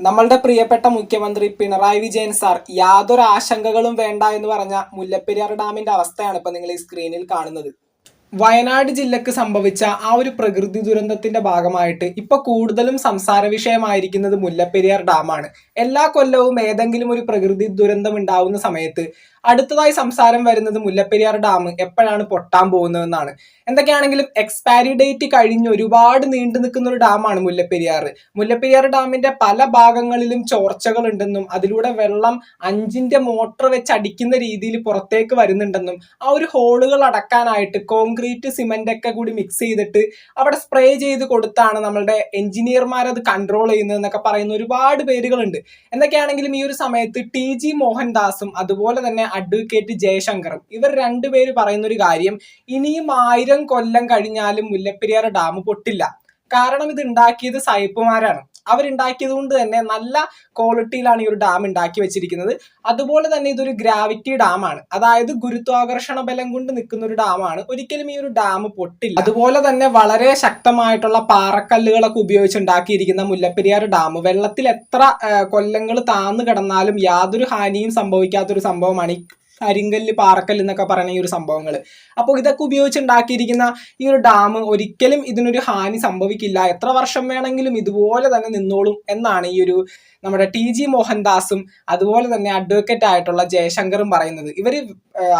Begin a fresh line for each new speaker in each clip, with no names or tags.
നമ്മളുടെ പ്രിയപ്പെട്ട മുഖ്യമന്ത്രി പിണറായി വിജയൻ സാർ യാതൊരു ആശങ്കകളും വേണ്ട എന്ന് പറഞ്ഞ മുല്ലപ്പെരിയാർ ഡാമിന്റെ അവസ്ഥയാണ് ഇപ്പൊ നിങ്ങൾ ഈ സ്ക്രീനിൽ കാണുന്നത്. വയനാട് ജില്ലക്ക് സംഭവിച്ച ആ ഒരു പ്രകൃതി ദുരന്തത്തിന്റെ ഭാഗമായിട്ട് ഇപ്പൊ കൂടുതലും സംസാര വിഷയമായിരിക്കുന്നത് മുല്ലപ്പെരിയാർ ഡാമാണ്. എല്ലാ കൊല്ലവും ഏതെങ്കിലും ഒരു പ്രകൃതി ദുരന്തം ഉണ്ടാവുന്ന സമയത്ത് അടുത്തതായി സംസാരം വരുന്നത് മുല്ലപ്പെരിയാർ ഡാം എപ്പോഴാണ് പൊട്ടാൻ പോകുന്നതെന്നാണ്. എന്തൊക്കെയാണെങ്കിലും എക്സ്പയറി ഡേറ്റ് കഴിഞ്ഞ് ഒരുപാട് നീണ്ടു നിൽക്കുന്ന ഒരു ഡാമാണ് മുല്ലപ്പെരിയാർ. മുല്ലപ്പെരിയാർ ഡാമിന്റെ പല ഭാഗങ്ങളിലും ചോർച്ചകൾ ഉണ്ടെന്നും അതിലൂടെ വെള്ളം അഞ്ചിന്റെ മോട്ടർ വെച്ച് അടിക്കുന്ന രീതിയിൽ പുറത്തേക്ക് വരുന്നുണ്ടെന്നും ആ ഒരു ഹോളുകൾ അടക്കാനായിട്ട് കോൺക്രീറ്റ് സിമെന്റ് ഒക്കെ കൂടി മിക്സ് ചെയ്തിട്ട് അവിടെ സ്പ്രേ ചെയ്ത് കൊടുത്താണ് നമ്മളുടെ എഞ്ചിനീയർമാർ അത് കൺട്രോൾ ചെയ്യുന്നത് എന്നൊക്കെ പറയുന്ന ഒരുപാട് പേരുകളുണ്ട്. എന്തൊക്കെയാണെങ്കിലും ഈ ഒരു സമയത്ത് ടി ജി മോഹൻദാസും അതുപോലെ തന്നെ അഡ്വക്കേറ്റ് ജയശങ്കറും ഇവർ രണ്ടുപേര് പറയുന്ന ഒരു കാര്യം ഇനിയും ആയിരം കൊല്ലം കഴിഞ്ഞാലും മുല്ലപ്പെരിയാർ ഡാം പൊട്ടില്ല. കാരണം ഇത് ഉണ്ടാക്കിയത് സായിപ്പുമാരാണ്. അവരുണ്ടാക്കിയത് കൊണ്ട് തന്നെ നല്ല ക്വാളിറ്റിയിലാണ് ഈ ഒരു ഡാം ഉണ്ടാക്കി വെച്ചിരിക്കുന്നത്. അതുപോലെ തന്നെ ഇതൊരു ഗ്രാവിറ്റി ഡാമാണ് അതായത് ഗുരുത്വാകർഷണ ബലം കൊണ്ട് നിൽക്കുന്ന ഒരു ഡാമാണ് ഒരിക്കലും ഈ ഒരു ഡാം പൊട്ടില്ല. അതുപോലെ തന്നെ വളരെ ശക്തമായിട്ടുള്ള പാറക്കല്ലുകളൊക്കെ ഉപയോഗിച്ച് ഉണ്ടാക്കിയിരിക്കുന്ന മുല്ലപ്പെരിയാർ ഡാം വെള്ളത്തിൽ എത്ര കൊല്ലങ്ങൾ താന്നു കിടന്നാലും യാതൊരു ഹാനിയും സംഭവിക്കാത്തൊരു സംഭവമാണ് ഈ കരിങ്കല്ല് പാറക്കല്ല് എന്നൊക്കെ പറയുന്ന ഈ ഒരു സംഭവങ്ങൾ അപ്പോൾ ഇതൊക്കെ ഉപയോഗിച്ച് ഉണ്ടാക്കിയിരിക്കുന്ന ഈ ഒരു ഡാം ഒരിക്കലും ഇതിനൊരു ഹാനി സംഭവിക്കില്ല. എത്ര വർഷം വേണമെങ്കിലും ഇതുപോലെ തന്നെ നിന്നോളും എന്നാണ് ഈ ഒരു നമ്മുടെ ടി ജി മോഹൻദാസും അതുപോലെ തന്നെ അഡ്വക്കേറ്റ് ആയിട്ടുള്ള ജയശങ്കറും പറയുന്നത്. ഇവർ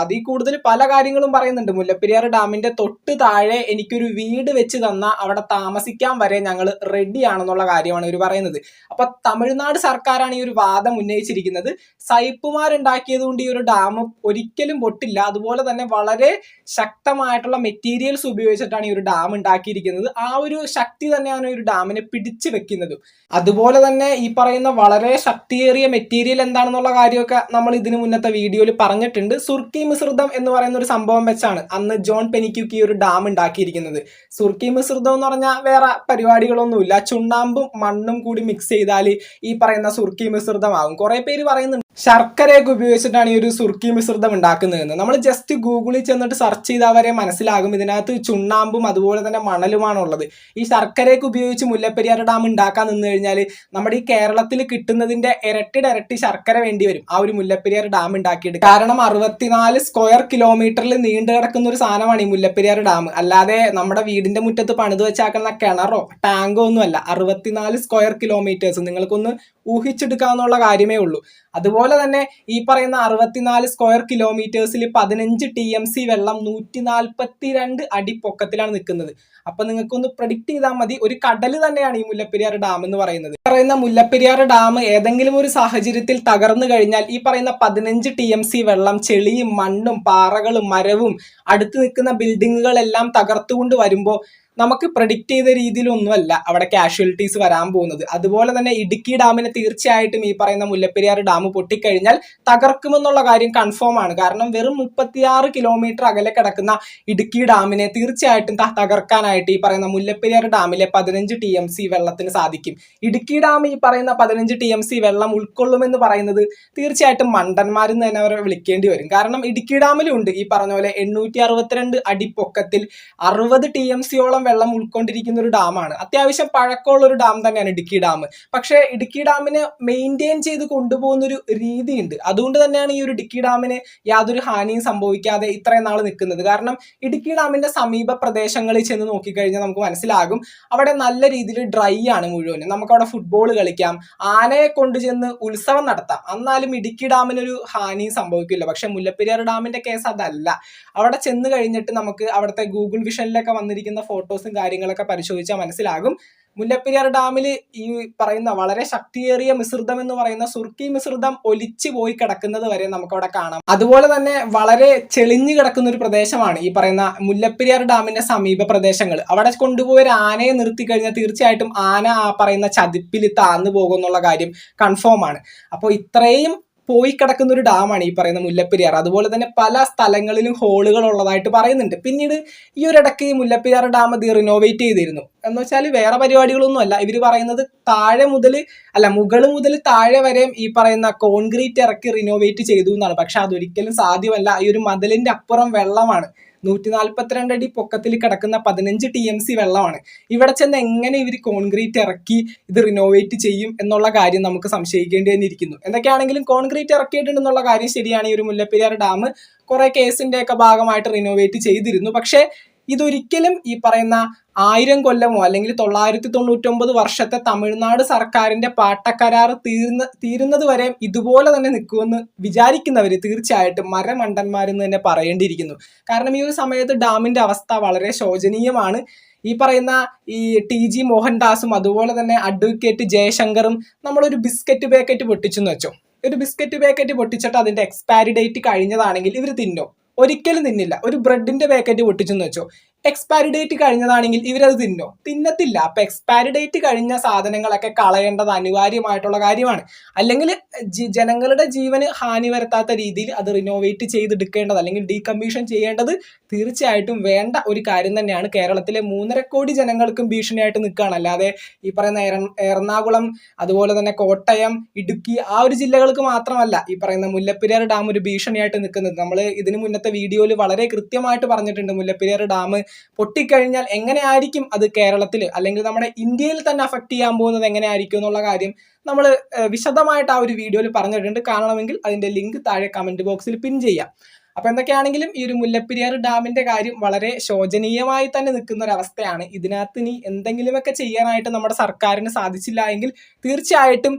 അതിൽ കൂടുതൽ പല കാര്യങ്ങളും പറയുന്നുണ്ട്. മുല്ലപ്പെരിയാർ ഡാമിന്റെ തൊട്ട് താഴെ എനിക്കൊരു വീട് വെച്ച് തന്ന അവിടെ താമസിക്കാൻ വരെ ഞങ്ങൾ റെഡി ആണെന്നുള്ള കാര്യമാണ് ഇവർ പറയുന്നത്. അപ്പൊ തമിഴ്നാട് സർക്കാരാണ് ഈ ഒരു വാദം ഉന്നയിച്ചിരിക്കുന്നത്. സൈപ്പുമാരുണ്ടാക്കിയത് കൊണ്ട് ഈ ഒരു ഡാം ഒരിക്കലും പൊട്ടില്ല. അതുപോലെ തന്നെ വളരെ ശക്തമായിട്ടുള്ള മെറ്റീരിയൽസ് ഉപയോഗിച്ചിട്ടാണ് ഈ ഒരു ഡാം ഉണ്ടാക്കിയിരിക്കുന്നത്. ആ ഒരു ശക്തി തന്നെയാണ് ഈ ഒരു ഡാമിനെ പിടിച്ചു വെക്കുന്നതും. അതുപോലെ തന്നെ ഈ പറയുന്ന വളരെ ശക്തിയേറിയ മെറ്റീരിയൽ എന്താണെന്നുള്ള കാര്യമൊക്കെ നമ്മൾ ഇതിനു മുന്നത്തെ വീഡിയോയിൽ പറഞ്ഞിട്ടുണ്ട്. സുർക്കി മിശ്രിതം എന്ന് പറയുന്ന ഒരു സംഭവം വെച്ചാണ് അന്ന് ജോൺ പെനിക്യുക്ക് ഈ ഒരു ഡാം ഉണ്ടാക്കിയിരിക്കുന്നത്. സുർക്കി മിശ്രിതം എന്ന് പറഞ്ഞാൽ വേറെ പരിപാടികളൊന്നുമില്ല. ചുണ്ണാമ്പും മണ്ണും കൂടി മിക്സ് ചെയ്താൽ ഈ പറയുന്ന സുർക്കി മിശ്രിതമാകും കുറേ പേര് പറയുന്നുണ്ട് ശർക്കരയൊക്കെ ഉപയോഗിച്ചിട്ടാണ് ഈ ഒരു സുർക്കി മിശ്രിതം ഉണ്ടാക്കുന്നതെന്ന്. നമ്മൾ ജസ്റ്റ് ഗൂഗിളിൽ ചെന്നിട്ട് സെർച്ച് ചെയ്താൽ വരെ മനസ്സിലാകും. ഇതിനകത്ത് ചുണ്ണാമ്പും അതുപോലെ തന്നെ മണലുമാണ് ഉള്ളത്. ഈ ശർക്കരയൊക്കെ ഉപയോഗിച്ച് മുല്ലപ്പെരിയാർ ഡാം ഉണ്ടാക്കാൻ നിന്ന് കഴിഞ്ഞാൽ നമ്മുടെ ഈ കേരളത്തിൽ കിട്ടുന്നതിന്റെ ഇരട്ടി ശർക്കര വേണ്ടി വരും. ആ ഒരു മുല്ലപ്പെരിയാർ ഡാം ഉണ്ടാക്കിയിട്ട്. കാരണം അറുപത്തിനാല് സ്ക്വയർ കിലോമീറ്ററിൽ നീണ്ടു കിടക്കുന്ന ഒരു സാധനമാണ് ഈ മുല്ലപ്പെരിയാർ ഡാം. അല്ലാതെ നമ്മുടെ വീടിന്റെ മുറ്റത്ത് പണിത് വെച്ചാക്കുന്ന കിണറോ ടാങ്കോ ഒന്നുമല്ല. അറുപത്തിനാല് സ്ക്വയർ കിലോമീറ്റേഴ്സ് നിങ്ങൾക്കൊന്ന് ഊഹിച്ചെടുക്കാന്നുള്ള കാര്യമേ ഉള്ളൂ. അതുപോലെ തന്നെ ഈ പറയുന്ന അറുപത്തിനാല് സ്ക്വയർ കിലോമീറ്റേഴ്സിൽ പതിനഞ്ച് ടി എം സി വെള്ളം നൂറ്റി നാൽപ്പത്തി രണ്ട് അടി പൊക്കത്തിലാണ് നിൽക്കുന്നത്. അപ്പൊ നിങ്ങൾക്കൊന്ന് പ്രഡിക്റ്റ് ചെയ്താൽ മതി. ഒരു കടൽ തന്നെയാണ് ഈ മുല്ലപ്പെരിയാർ ഡാം എന്ന് പറയുന്നത്. പറയുന്ന മുല്ലപ്പെരിയാർ ഡാം ഏതെങ്കിലും ഒരു സാഹചര്യത്തിൽ തകർന്നു കഴിഞ്ഞാൽ ഈ പറയുന്ന പതിനഞ്ച് ടി എം സി വെള്ളം ചെളിയും മണ്ണും പാറകളും മരവും അടുത്ത് നിൽക്കുന്ന ബിൽഡിങ്ങുകളെല്ലാം തകർത്തുകൊണ്ട് വരുമ്പോൾ നമുക്ക് പ്രഡിക്റ്റ് ചെയ്ത രീതിയിലൊന്നുമല്ല അവിടെ കാഷ്വാലിറ്റീസ് വരാൻ പോകുന്നത്. അതുപോലെ തന്നെ ഇടുക്കി ഡാമിനെ തീർച്ചയായിട്ടും ഈ പറയുന്ന മുല്ലപ്പെരിയാർ ഡാം പൊട്ടിക്കഴിഞ്ഞാൽ തകർക്കുമെന്നുള്ള കാര്യം കൺഫേം ആണ്. കാരണം വെറും മുപ്പത്തിയാറ് കിലോമീറ്റർ അകലെ കിടക്കുന്ന ഇടുക്കി ഡാമിനെ തീർച്ചയായിട്ടും തകർക്കാനായിട്ട് ഈ പറയുന്ന മുല്ലപ്പെരിയാർ ഡാമിലെ പതിനഞ്ച് ടി എം സി വെള്ളത്തിന് സാധിക്കും. ഇടുക്കി ഡാം ഈ പറയുന്ന പതിനഞ്ച് ടി എം സി വെള്ളം ഉൾക്കൊള്ളുമെന്ന് പറയുന്നത് തീർച്ചയായിട്ടും മണ്ടന്മാരെന്ന് തന്നെ അവരെ വിളിക്കേണ്ടി വരും. കാരണം ഇടുക്കി ഡാമിലുണ്ട് ഈ പറഞ്ഞ പോലെ എണ്ണൂറ്റി അറുപത്തിരണ്ട് അടി പൊക്കത്തിൽ അറുപത് ടി എം സിയോളം വെള്ളം ഉൾക്കൊണ്ടിരിക്കുന്ന ഒരു ഡാമാണ് അത്യാവശ്യം പഴക്കമുള്ള ഒരു ഡാം തന്നെയാണ് ഇടുക്കി ഡാം പക്ഷേ ഇടുക്കി ഡാമിനെ മെയിന്റെയിൻ ചെയ്ത് കൊണ്ടുപോകുന്ന ഒരു രീതിയുണ്ട്. അതുകൊണ്ട് തന്നെയാണ് ഈ ഒരു ഇടുക്കി ഡാമിന് യാതൊരു ഹാനിയും സംഭവിക്കാതെ ഇത്രയും നാൾ നിൽക്കുന്നത്. കാരണം ഇടുക്കി ഡാമിന്റെ സമീപ പ്രദേശങ്ങളിൽ ചെന്ന് നോക്കിക്കഴിഞ്ഞാൽ നമുക്ക് മനസ്സിലാകും അവിടെ നല്ല രീതിയിൽ ഡ്രൈ ആണ് മുഴുവൻ നമുക്കവിടെ ഫുട്ബോൾ കളിക്കാം ആനയെ കൊണ്ട് ചെന്ന് ഉത്സവം നടത്താം. എന്നാലും ഇടുക്കി ഡാമിനൊരു ഹാനിയും സംഭവിക്കില്ല. പക്ഷെ മുല്ലപ്പെരിയാർ ഡാമിന്റെ കേസ് അതല്ല. അവിടെ ചെന്ന് കഴിഞ്ഞിട്ട് നമുക്ക് അവിടുത്തെ ഗൂഗിൾ വിഷനിലൊക്കെ വന്നിരിക്കുന്ന ഫോട്ടോസും കാര്യങ്ങളൊക്കെ പരിശോധിച്ചാൽ മനസ്സിലാകും. മുല്ലപ്പെരിയാർ ഡാമിൽ ഈ പറയുന്ന വളരെ ശക്തിയേറിയ മിശ്രിതം എന്ന് പറയുന്ന സുർക്കി മിശ്രിതം ഒലിച്ചു പോയി കിടക്കുന്നത് വരെ നമുക്കവിടെ കാണാം. അതുപോലെ തന്നെ വളരെ ചെളിഞ്ഞു കിടക്കുന്ന ഒരു പ്രദേശമാണ് ഈ പറയുന്ന മുല്ലപ്പെരിയാർ ഡാമിന്റെ സമീപ പ്രദേശങ്ങൾ. അവിടെ കൊണ്ടുപോയി ഒരു ആനയെ നിർത്തി കഴിഞ്ഞാൽ തീർച്ചയായിട്ടും ആന ആ പറയുന്ന ചതിപ്പിൽ താന്നു പോകും എന്നുള്ള കാര്യം കൺഫേം ആണ്. അപ്പോൾ ഇത്രയും പോയി കിടക്കുന്ന ഒരു ഡാമാണ് ഈ പറയുന്ന മുല്ലപ്പെരിയാർ. അതുപോലെ തന്നെ പല സ്ഥലങ്ങളിലും ഹോളുകൾ ഉള്ളതായിട്ട് പറയുന്നുണ്ട്. പിന്നീട് ഈ ഒരു ഇടയ്ക്ക് ഈ മുല്ലപ്പെരിയാർ ഡാം ഇത് റിനോവേറ്റ് ചെയ്തിരുന്നു. എന്ന് വെച്ചാൽ വേറെ പരിപാടികളൊന്നും അല്ല. ഇവർ പറയുന്നത് താഴെ മുതൽ അല്ല മുകൾ മുതൽ താഴെ വരെയും ഈ പറയുന്ന കോൺക്രീറ്റ് ഇറക്കി റിനോവേറ്റ് ചെയ്തു എന്നാണ്. പക്ഷെ അതൊരിക്കലും സാധ്യമല്ല. ഈ ഒരു മതിലിന്റെ അപ്പുറം വെള്ളമാണ്. നൂറ്റി നാൽപ്പത്തിരണ്ട് അടി പൊക്കത്തിൽ കിടക്കുന്ന പതിനഞ്ച് ടി എം സി വെള്ളമാണ്. ഇവിടെ ചെന്ന് എങ്ങനെ ഇവർ കോൺക്രീറ്റ് ഇറക്കി ഇത് റിനോവേറ്റ് ചെയ്യും എന്നുള്ള കാര്യം നമുക്ക് സംശയിക്കേണ്ടി തന്നെ ഇരിക്കുന്നു എന്തൊക്കെയാണെങ്കിലും കോൺക്രീറ്റ് ഇറക്കിയിട്ടുണ്ടെന്നുള്ള കാര്യം ശരിയാണ് ഈ ഒരു മുല്ലപ്പെരിയാർ ഡാം കുറെ കേസിന്റെ ഒക്കെ ഭാഗമായിട്ട് റിനോവേറ്റ് ചെയ്തിരുന്നു. പക്ഷേ ഇതൊരിക്കലും ഈ പറയുന്ന ആയിരം കൊല്ലമോ അല്ലെങ്കിൽ തൊള്ളായിരത്തി തൊണ്ണൂറ്റൊമ്പത് വർഷത്തെ തമിഴ്നാട് സർക്കാരിന്റെ പാട്ടക്കരാർ തീർന്ന തീരുന്നത് വരെ ഇതുപോലെ തന്നെ നിൽക്കുമെന്ന് വിചാരിക്കുന്നവർ തീർച്ചയായിട്ടും മരമണ്ടന്മാരെന്ന് തന്നെ പറയേണ്ടിയിരിക്കുന്നു. കാരണം ഈ ഒരു സമയത്ത് ഡാമിന്റെ അവസ്ഥ വളരെ ശോചനീയമാണ്. ഈ പറയുന്ന ഈ ടി ജി മോഹൻദാസും അതുപോലെ തന്നെ അഡ്വക്കേറ്റ് ജയശങ്കറും നമ്മളൊരു ബിസ്ക്കറ്റ് പാക്കറ്റ് പൊട്ടിച്ചെന്ന് വെച്ചോ. ഒരു ബിസ്ക്കറ്റ് പാക്കറ്റ് പൊട്ടിച്ചിട്ട് അതിന്റെ എക്സ്പയറി ഡേറ്റ് കഴിഞ്ഞതാണെങ്കിൽ ഇവർ തിന്നോ? ഒരിക്കലും തിന്നില്ല. ഒരു ബ്രെഡിന്റെ പാക്കറ്റ് പൊട്ടിച്ചെന്ന് വെച്ചോ. എക്സ്പയറി ഡേറ്റ് കഴിഞ്ഞതാണെങ്കിൽ ഇവരത് തിന്നോ? തിന്നത്തില്ല. അപ്പൊ എക്സ്പയറി ഡേറ്റ് കഴിഞ്ഞ സാധനങ്ങളൊക്കെ കളയേണ്ടത് അനിവാര്യമായിട്ടുള്ള കാര്യമാണ്. അല്ലെങ്കിൽ ജനങ്ങളുടെ ജീവന് ഹാനി വരുത്താത്ത രീതിയിൽ അത് റിനോവേറ്റ് ചെയ്തെടുക്കേണ്ടത് അല്ലെങ്കിൽ ഡീകമ്മീഷൻ ചെയ്യേണ്ടത് തീർച്ചയായിട്ടും വേണ്ട ഒരു കാര്യം തന്നെയാണ്. കേരളത്തിലെ മൂന്നര കോടി ജനങ്ങൾക്കും ഭീഷണിയായിട്ട് നിൽക്കുകയാണ്. അല്ലാതെ ഈ പറയുന്ന എറ- എറണാകുളം അതുപോലെ തന്നെ കോട്ടയം ഇടുക്കി ആ ഒരു ജില്ലകൾക്ക് മാത്രമല്ല ഈ പറയുന്ന മുല്ലപ്പെരിയാർ ഡാം ഒരു ഭീഷണിയായിട്ട് നിൽക്കുന്നത്. നമ്മൾ ഇതിനു മുന്നത്തെ വീഡിയോയിൽ വളരെ കൃത്യമായിട്ട് പറഞ്ഞിട്ടുണ്ട് മുല്ലപ്പെരിയാർ ഡാം പൊട്ടിക്കഴിഞ്ഞാൽ എങ്ങനെയായിരിക്കും അത് കേരളത്തിൽ അല്ലെങ്കിൽ നമ്മുടെ ഇന്ത്യയിൽ തന്നെ അഫക്റ്റ് ചെയ്യാൻ പോകുന്നത് എങ്ങനെയായിരിക്കും എന്നുള്ള കാര്യം നമ്മൾ വിശദമായിട്ട് ആ ഒരു വീഡിയോയിൽ പറഞ്ഞിട്ടുണ്ട്. കാണണമെങ്കിൽ അതിന്റെ ലിങ്ക് താഴെ കമന്റ് ബോക്സിൽ പിൻ ചെയ്യാം. അപ്പൊ എന്തൊക്കെയാണെങ്കിലും ഈ ഒരു മുല്ലപ്പെരിയാർ ഡാമിന്റെ കാര്യം വളരെ ശോചനീയമായി തന്നെ നിൽക്കുന്ന ഒരു അവസ്ഥയാണ് ഇതിനകത്ത് ഇനി എന്തെങ്കിലുമൊക്കെ ചെയ്യാനായിട്ട് നമ്മുടെ സർക്കാരിന് സാധിച്ചില്ല എങ്കിൽ തീർച്ചയായിട്ടും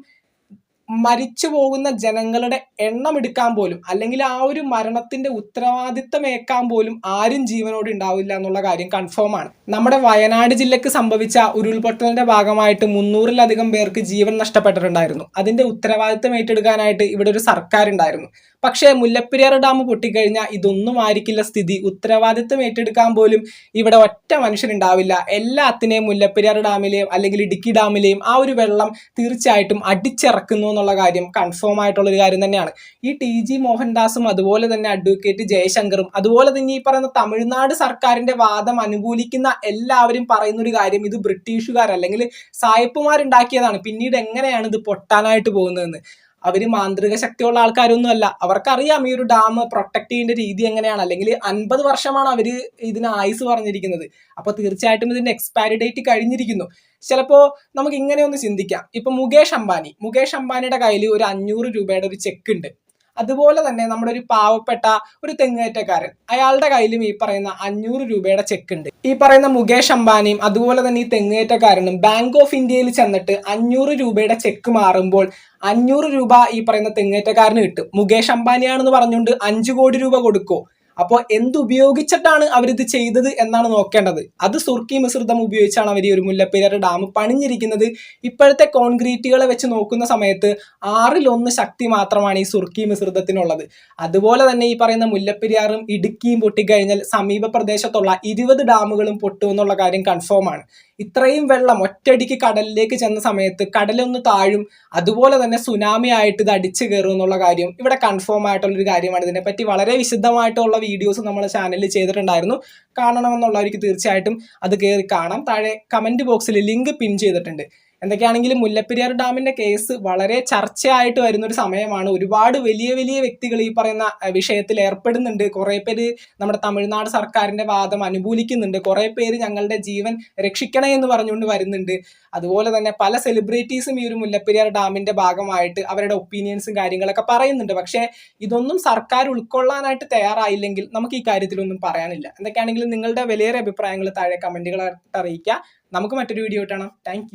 മരിച്ചു പോകുന്ന ജനങ്ങളുടെ എണ്ണം എടുക്കാൻ പോലും അല്ലെങ്കിൽ ആ ഒരു മരണത്തിന്റെ ഉത്തരവാദിത്തം ഏക്കാൻ പോലും ആരും ജീവനോട് ഉണ്ടാവില്ല എന്നുള്ള കാര്യം കൺഫേം ആണ്. നമ്മുടെ വയനാട് ജില്ലക്ക് സംഭവിച്ച ഉരുൾപൊട്ടലിന്റെ ഭാഗമായിട്ട് മുന്നൂറിലധികം പേർക്ക് ജീവൻ നഷ്ടപ്പെട്ടിട്ടുണ്ടായിരുന്നു. അതിന്റെ ഉത്തരവാദിത്തം ഏറ്റെടുക്കാനായിട്ട് ഇവിടെ ഒരു സർക്കാർ ഉണ്ടായിരുന്നു പക്ഷേ മുല്ലപ്പെരിയാർ ഡാം പൊട്ടിക്കഴിഞ്ഞാൽ ഇതൊന്നും ആയിരിക്കില്ല സ്ഥിതി. ഉത്തരവാദിത്തം ഏറ്റെടുക്കാൻ പോലും ഇവിടെ ഒറ്റ മനുഷ്യരുണ്ടാവില്ല എല്ലാത്തിനെയും മുല്ലപ്പെരിയാർ ഡാമിലെയും അല്ലെങ്കിൽ ഇടുക്കി ഡാമിലെയും ആ ഒരു വെള്ളം തീർച്ചയായിട്ടും അടിച്ചിറക്കുന്നു എന്നുള്ള കാര്യം കൺഫേം ആയിട്ടുള്ള ഒരു കാര്യം തന്നെയാണ്. ഈ ടി ജി മോഹൻദാസും അതുപോലെ തന്നെ അഡ്വക്കേറ്റ് ജയശങ്കറും അതുപോലെ തന്നെ ഈ പറയുന്ന തമിഴ്നാട് സർക്കാരിന്റെ വാദം അനുകൂലിക്കുന്ന എല്ലാവരും പറയുന്ന ഒരു കാര്യം ഇത് ബ്രിട്ടീഷുകാർ അല്ലെങ്കിൽ സായിപ്പുമാരുണ്ടാക്കിയതാണ്. പിന്നീട് എങ്ങനെയാണ് ഇത് പൊട്ടാനായിട്ട് പോകുന്നതെന്ന്? അവർ മാന്ത്രിക ശക്തിയുള്ള ആൾക്കാരൊന്നും അല്ല. അവർക്കറിയാം ഈ ഒരു ഡാം പ്രൊട്ടക്ട് ചെയ്യേണ്ട രീതി എങ്ങനെയാണ്. അല്ലെങ്കിൽ അൻപത് വർഷമാണ് അവർ ഇതിന് ആയുസ് പറഞ്ഞിരിക്കുന്നത്. അപ്പോൾ തീർച്ചയായിട്ടും ഇതിന്റെ എക്സ്പയറി ഡേറ്റ് കഴിഞ്ഞിരിക്കുന്നു. ചിലപ്പോൾ നമുക്ക് ഇങ്ങനെ ഒന്ന് ചിന്തിക്കാം. ഇപ്പോൾ മുകേഷ് അംബാനി. മുകേഷ് അംബാനിയുടെ കയ്യിൽ ഒരു അഞ്ഞൂറ് രൂപയുടെ ഒരു ചെക്ക് ഉണ്ട്. അതുപോലെ തന്നെ നമ്മുടെ ഒരു പാവപ്പെട്ട ഒരു തെങ്ങേറ്റക്കാരൻ. അയാളുടെ കയ്യിലും ഈ പറയുന്ന അഞ്ഞൂറ് രൂപയുടെ ചെക്ക് ഉണ്ട്. ഈ പറയുന്ന മുകേഷ് അംബാനിയും അതുപോലെ തന്നെ ഈ തെങ്ങേറ്റക്കാരനും ബാങ്ക് ഓഫ് ഇന്ത്യയിൽ ചെന്നിട്ട് അഞ്ഞൂറ് രൂപയുടെ ചെക്ക് മാറുമ്പോൾ അഞ്ഞൂറ് രൂപ ഈ പറയുന്ന തെങ്ങേറ്റക്കാരന് കിട്ടും. മുകേഷ് അംബാനിയാണെന്ന് പറഞ്ഞുകൊണ്ട് അഞ്ചു കോടി രൂപ കൊടുക്കോ? അപ്പോൾ എന്തുപയോഗിച്ചിട്ടാണ് അവരിത് ചെയ്തത് എന്നാണ് നോക്കേണ്ടത്. അത് സുർക്കി മിശ്രിതം ഉപയോഗിച്ചാണ് അവർ ഈ ഒരു മുല്ലപ്പെരിയാർ ഡാം പണിഞ്ഞിരിക്കുന്നത്. ഇപ്പോഴത്തെ കോൺക്രീറ്റുകളെ വെച്ച് നോക്കുന്ന സമയത്ത് ആറിലൊന്ന് ശക്തി മാത്രമാണ് ഈ സുർക്കി മിശ്രിതത്തിനുള്ളത്. അതുപോലെ തന്നെ ഈ പറയുന്ന മുല്ലപ്പെരിയാറും ഇടുക്കിയും പൊട്ടിക്കഴിഞ്ഞാൽ സമീപ പ്രദേശത്തുള്ള ഇരുപത് ഡാമുകളും പൊട്ടുമെന്നുള്ള കാര്യം കൺഫേം ആണ്. ഇത്രയും വെള്ളം ഒറ്റയടിക്ക് കടലിലേക്ക് ചെന്ന സമയത്ത് കടലൊന്ന് താഴും അതുപോലെ തന്നെ സുനാമി ആയിട്ട് ഇത് അടിച്ചു കയറും എന്നുള്ള കാര്യം ഇവിടെ കൺഫേം ആയിട്ടുള്ള ഒരു കാര്യമാണ്. ഇതിനെപ്പറ്റി വളരെ വിശദമായിട്ടുള്ള വീഡിയോസ് നമ്മൾ ചാനലിൽ ചെയ്തിട്ടുണ്ടായിരുന്നു. കാണണമെന്നുള്ളവർക്ക് തീർച്ചയായിട്ടും അത് കയറി കാണാം. താഴെ കമന്റ് ബോക്സിൽ ലിങ്ക് പിൻ ചെയ്തിട്ടുണ്ട്. എന്തൊക്കെയാണെങ്കിലും മുല്ലപ്പെരിയാർ ഡാമിന്റെ കേസ് വളരെ ചർച്ചയായിട്ട് വരുന്ന ഒരു സമയമാണ്. ഒരുപാട് വലിയ വലിയ വ്യക്തികൾ ഈ പറയുന്ന വിഷയത്തിൽ ഏർപ്പെടുന്നുണ്ട്. കുറെ പേര് നമ്മുടെ തമിഴ്നാട് സർക്കാരിന്റെ വാദം അനുകൂലിക്കുന്നുണ്ട്. കുറെ പേര് ഞങ്ങളുടെ ജീവൻ രക്ഷിക്കണേ എന്ന് പറഞ്ഞുകൊണ്ട് വരുന്നുണ്ട്. അതുപോലെ തന്നെ പല സെലിബ്രിറ്റീസും ഈ ഒരു മുല്ലപ്പെരിയാർ ഡാമിന്റെ ഭാഗമായിട്ട് അവരുടെ ഒപ്പീനിയൻസും കാര്യങ്ങളൊക്കെ പറയുന്നുണ്ട്. പക്ഷേ ഇതൊന്നും സർക്കാർ ഉൾക്കൊള്ളാനായിട്ട് തയ്യാറായില്ലെങ്കിൽ നമുക്ക് ഈ കാര്യത്തിലൊന്നും പറയാനില്ല. എന്തൊക്കെയാണെങ്കിലും നിങ്ങളുടെ വിലയേറെ അഭിപ്രായങ്ങൾ താഴെ കമന്റുകളായിട്ട് അറിയിക്കുക. നമുക്ക് മറ്റൊരു വീഡിയോ ഇട്ടണം താങ്ക്